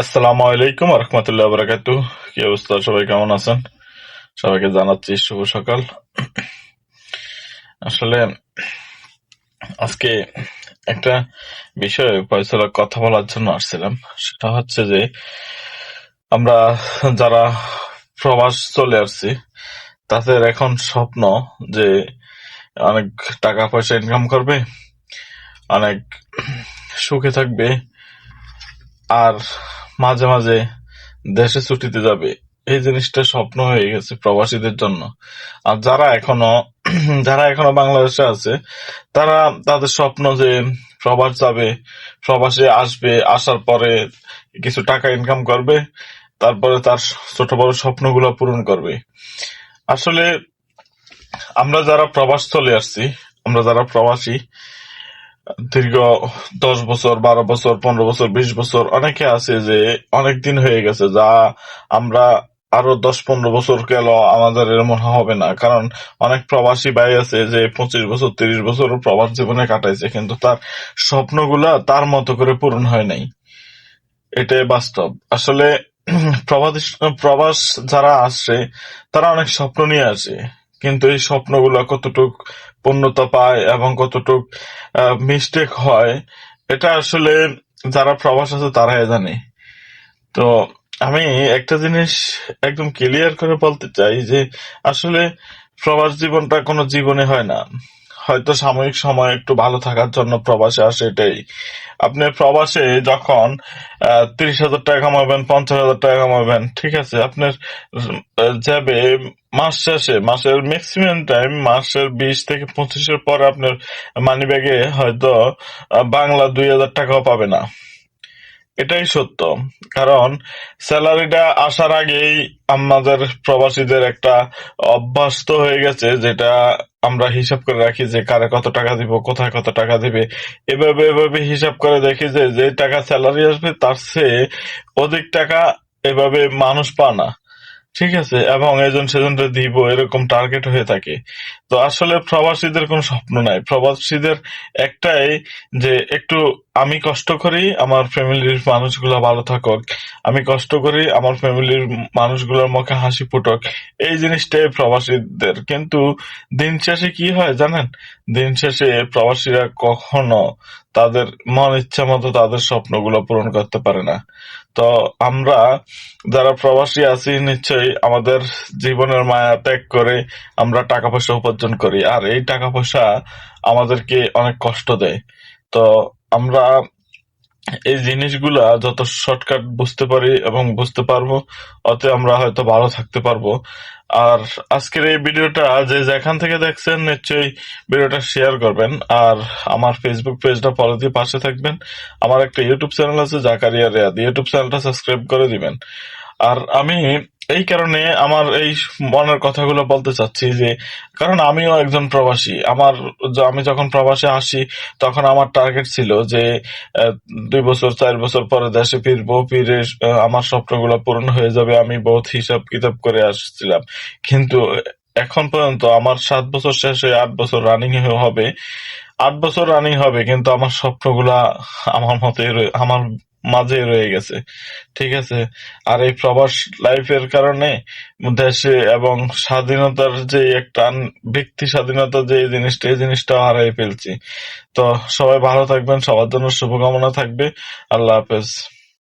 আসসালামু আলাইকুম রহমতুল্লাহ কি অবস্থা? সবাই কেমন আছেন? সবাইকে জানাচ্ছি শুভ সকাল। আসলে আজকে একটা বিষয়ে কথা বলার জন্য আসছিলাম। সেটা হচ্ছে যে, আমরা যারা প্রবাস চলে আসছি, তাদের এখন স্বপ্ন যে অনেক টাকা পয়সা ইনকাম করবে, অনেক সুখে থাকবে। আর মাঝে মাঝে দেশে ছুটিতে যাবে। এই জিনিসটা স্বপ্ন হয়ে গেছে প্রবাসীদের জন্য। আর যারা এখনও যারা এখনও বাংলাদেশে আছে, তারা তাদের স্বপ্ন যে প্রবাস যাবে, প্রবাসে আসবে, আসার পরে কিছু টাকা ইনকাম করবে, তারপরে তার ছোট বড় স্বপ্নগুলো পূরণ করবে। আসলে আমরা যারা প্রবাস চলে আসছি, আমরা যারা প্রবাসী দীর্ঘ দশ বছর, বারো বছর, পনেরো বছর, বিশ বছর অনেকে আছে যে অনেক দিন হয়ে গেছে যা আমরা আরও দশ, পনেরো বছর গেল আমাদের এমন হবে না। কারণ অনেক প্রবাসী ভাই আছে যে পঁচিশ বছর, তিরিশ বছর প্রবাস জীবনে কাটাইছে কিন্তু তার স্বপ্নগুলা তার মতো করে পূরণ হয় নাই। এটাই বাস্তব। আসলে প্রবাস প্রবাস যারা আসছে, তারা অনেক স্বপ্ন নিয়ে আসে। কিন্তু এই স্বপ্নগুলো কতটুক পূর্ণতা পায় এবং কতটুক মিস্টেক হয়, এটা আসলে যারা প্রবাস আছে তারাই জানে। তো আমি একটা জিনিস একদম ক্লিয়ার করে বলতে চাই যে আসলে প্রবাস জীবনটা কোনো জীবনে হয় না। হয়তো সাময়িক সময় একটু ভালো থাকার জন্য প্রবাসে আসে এটাই। আপনি প্রবাসে যখন তিরিশ হাজার টাকা কামাবেন, পঞ্চাশ হাজার টাকা কামাবেন, ঠিক আছে, আপনার যাবে মাস শেষে, মাসের ম্যাক্সিমাম টাইম মাসের বিশ থেকে পঁচিশের পরে আপনার মানি ব্যাগে হয়তো বাংলা দুই হাজার টাকাও পাবে না। এটাই সত্য। কারণ স্যালারিটা আসার আগেই আমাদের প্রবাসীদের একটা অভ্যাস তো হয়ে গেছে, যেটা আমরা হিসাব করে রাখি যে কারে কত টাকা দিব, কোথায় কত টাকা দিবে। এভাবে এভাবে হিসাব করে দেখি যে যে টাকা স্যালারি আসবে, তার চেয়ে অধিক টাকা এভাবে মানুষ পায় না। ঠিক আছে, এবং এজন সেজনটা দিব, এরকম টার্গেট হয়ে থাকে। তো আসলে প্রবাসীদের কোনো স্বপ্ন নাই। প্রবাসীদের একটাই যে একটু আমি কষ্ট করি, আমার ফ্যামিলির মানুষগুলো ভালো থাকুক। আমি কষ্ট করি, আমার ফ্যামিলির মানুষগুলোর মুখে হাসি ফুটুক। এই জিনিসটাই প্রবাসীদের। কিন্তু দিন শেষে কি হয় জানেন? দিন শেষে প্রবাসীরা কখনো তাদের মন ইচ্ছা মতো তাদের স্বপ্নগুলো পূরণ করতে পারে না। তো আমরা যারা প্রবাসী আছি, নিশ্চয়ই আমাদের জীবনের মায়া ত্যাগ করে, আমরা টাকা পয়সা উপার্জন করি। আর এই টাকা পয়সা আমাদেরকে অনেক কষ্ট দেয়। তো আমরা এই জিনিসগুলা যত শর্টকাট বুঝতে পারি এবং বুঝতে পারব অতে আমরা হয়তো ভালো থাকতে পারব। আর আজকের এই ভিডিওটা যে যেখান থেকে দেখছেন, নিশ্চয়ই ভিডিওটা শেয়ার করবেন। আর আমার ফেসবুক পেজটা ফলো দিয়ে পাশে থাকবেন। আমার একটা ইউটিউব চ্যানেল আছে, জাকারিয়া রেয়াদ। ইউটিউব চ্যানেলটা সাবস্ক্রাইব করে দিবেন। আর আমি এই কারণে আমার এই মনের কথাগুলো বলতে চাচ্ছি যে, কারণ আমিও একজন প্রবাসী। আমার আমি যখন প্রবাসে আসি, তখন আমার টার্গেট ছিল যে দুই বছর, চার বছর পরে দেশে ফিরবো, ফিরে আমার স্বপ্নগুলো পূরণ হয়ে যাবে, আমি বহুত হিসাব কিতাব করে আসছিলাম। কিন্তু এখন পর্যন্ত আমার সাত বছর শেষ হয়ে আট বছর রানিং হবে, আট বছর রানিং হবে, কিন্তু আমার স্বপ্নগুলা আমার মতে আমার মাঝে রয়ে গেছে। ঠিক আছে? আর এই প্রবাস লাইফের কারণে দেশে এবং স্বাধীনতার যে একটা ব্যক্তি স্বাধীনতা যে জিনিসটা, এই জিনিসটা হারাই ফেলছি। তো সবাই ভালো থাকবেন, সবার জন্য শুভকামনা থাকবে। আল্লাহ হাফেজ।